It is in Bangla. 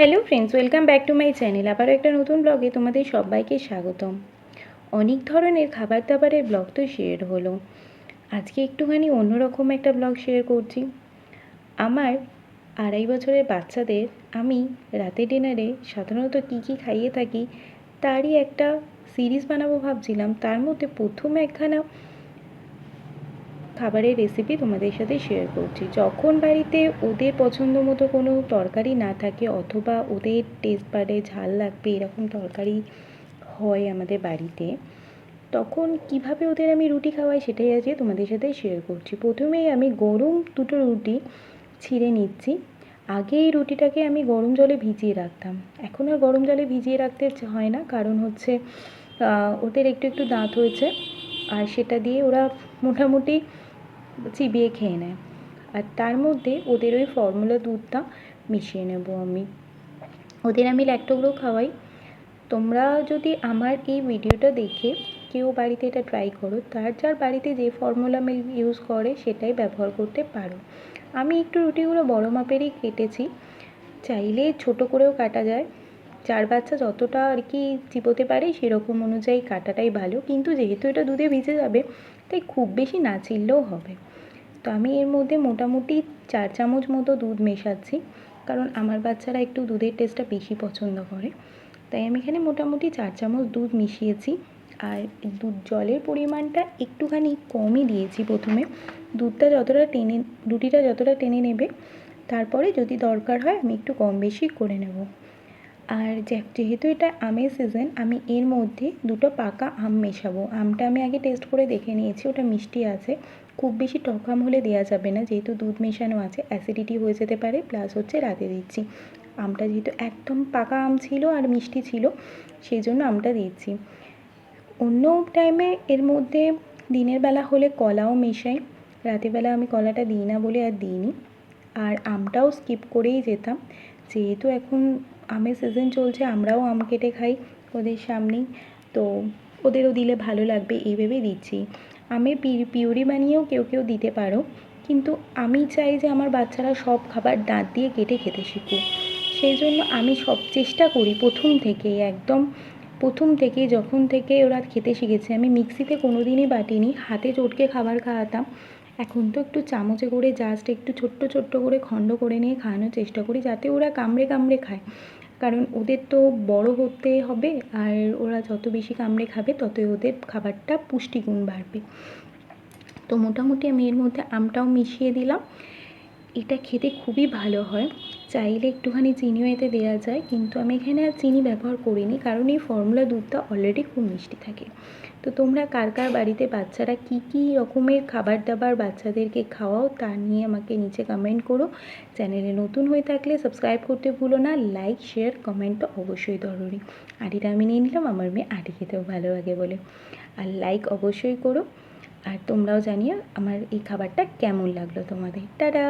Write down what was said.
Hello friends welcome back to my channel আবারও একটা নতুন ব্লগে তোমাদের সবাইকে স্বাগতম। অনেক ধরনের খাবার দাবারের ব্লগ তো শেয়ার হলো। আজকে একটুখানি অন্যরকম একটা ব্লগ শেয়ার করছি। আমার আড়াই বছরের বাচ্চাদের আমি রাতে ডিনারে সাধারণত কী কী খাইয়ে থাকি, তারই একটা সিরিজ বানাবো ভাবছিলাম। তার মধ্যে প্রথম একখানা খাবারের রেসিপি তোমাদের সাথে শেয়ার করছি। যখন বাড়িতে ওদের পছন্দ মতো কোনো তরকারি না থাকে অথবা ওদের টেস্ট বাডে, ঝাল লাগবে, এরকম তরকারি হয় আমাদের বাড়িতে, তখন কীভাবে ওদের আমি রুটি খাওয়াই সেটাই আজকে তোমাদের সাথে শেয়ার করছি। প্রথমেই আমি গরম দুটো রুটি ছিঁড়ে নিচ্ছি। আগে এই রুটিটাকে আমি গরম জলে ভিজিয়ে রাখতাম। এখন আর গরম জলে ভিজিয়ে রাখতে হয় না। কারণ হচ্ছে ওদের একটু একটু দাঁত হয়েছে। আর সেটা দিয়ে ওরা মোটামুটি চিবিয়ে খেয়ে নেয়। আর তার মধ্যে ওদের ওই ফর্মুলা দুধটা মিশিয়ে নেব আমি। ওদের আমি ল্যাক্টোগ্রো খাওয়াই। তোমরা যদি আমার এই ভিডিওটা দেখে কেউ বাড়িতে এটা ট্রাই করো, তার যার বাড়িতে যে ফর্মুলা মিল্ক ইউজ করে সেটাই ব্যবহার করতে পারো। আমি একটু রুটিগুলো বড় মাপেরই কেটেছি। চাইলে ছোট করেও কাটা যায়। চার বাচ্চা যতটা আর কি চিবোতে পারে সেরকম অনুযায়ী কাটাটাই ভালো। কিন্তু যেহেতু এটা দুধে ভিজে যাবে, তাই খুব বেশি না চিললেও হবে। তো আমি এর মধ্যে মোটামুটি চার চামচ মতো দুধ মেশাচ্ছি, কারণ আমার বাচ্চারা একটু দুধের টেস্টটা বেশি পছন্দ করে। তাই আমি এখানে মোটামুটি চার চামচ দুধ মিশিয়েছি। আর দুধ জলের পরিমাণটা একটুখানি কমই দিয়েছি প্রথমে। দুধটা যতটা টেনে রুটিটা যতটা টেনে নেবে, তারপরে যদি দরকার হয় আমি একটু কম বেশি করে নেব। আর যেহেতু এটা আমের সিজন আমি এর মধ্যে দুটো পাকা আম মেশাবো। আমটা আমি আগে টেস্ট করে দেখে নিয়েছি, ওটা মিষ্টি আছে। খুব বেশি টক আম হলে দেওয়া যাবে না, যেহেতু দুধ মেশানো আছে অ্যাসিডিটি হয়ে যেতে পারে প্লাস হচ্ছে রাতে দিচ্ছি। আমটা যেহেতু একদম পাকা আম ছিল আর মিষ্টি ছিল, সেই জন্য আমটা দিচ্ছি। অন্য টাইমে এর মধ্যে দিনের বেলা হলে কলাও মেশাই। রাতেরবেলা আমি কলাটা দিই না বলে আর দিইনি। আর আমটাও স্কিপ করেই যেতাম। যেহেতু এখন আমের সিজন চলছে, আমরাও আম কেটে খাই ওদের সামনেই। তো ওদেরও দিলে ভালো লাগবে, এই ভেবেই দিচ্ছি। আমের পিউরি বানিয়েও কেউ কেউ দিতে পারো। কিন্তু আমি চাই যে আমার বাচ্চারা সব খাবার দাঁত দিয়ে কেটে খেতে শিখুক। সেই জন্য আমি সব চেষ্টা করি প্রথম থেকেই, একদম প্রথম থেকে যখন থেকে ওরা খেতে শিখেছে। আমি মিক্সিতে কোনো দিনই বাটিনি, হাতে চটকে খাবার খাওয়াতাম। এখন তো একটু চামচে করে জাস্ট একটু ছোট্ট ছোট্ট করে খণ্ড করে নিয়ে খাওয়ানোর চেষ্টা করি, যাতে ওরা কামড়ে কামড়ে খায়। কারণ ওদের তো বড় হতে হবে আর ওরা যত বেশি কামড়ে খাবে ততই ওদের খাবারটা পুষ্টিগুণ বাড়বে। তো মোটামুটি আমি এর মধ্যে আমটাও মিশিয়ে দিলাম। এটা খেতে খুবই ভালো হয়। চাইলে একটুখানি চিনিও এতে দেওয়া যায়, কিন্তু আমি এখানে আর চিনি ব্যবহার করিনি, কারণ এই ফর্মুলা দুধটা অলরেডি খুব মিষ্টি থাকে। তো তোমরা কার কার বাড়িতে বাচ্চারা কী কী রকমের খাবার দাবার বাচ্চাদেরকে খাওয়াও তা নিয়ে আমাকে নিচে কমেন্ট করো। চ্যানেলে নতুন হয়ে থাকলে সাবস্ক্রাইব করতে ভুলো না লাইক শেয়ার কমেন্ট তো অবশ্যই জরুরি আড়িটা আমি নিয়ে নিলাম, আমার মেয়ে আড়ি খেতেও ভালো লাগে বলে। আর লাইক অবশ্যই করো। আর তোমরাও জানিও আমার এই খাবারটা কেমন লাগল তোমাদের। টাটা!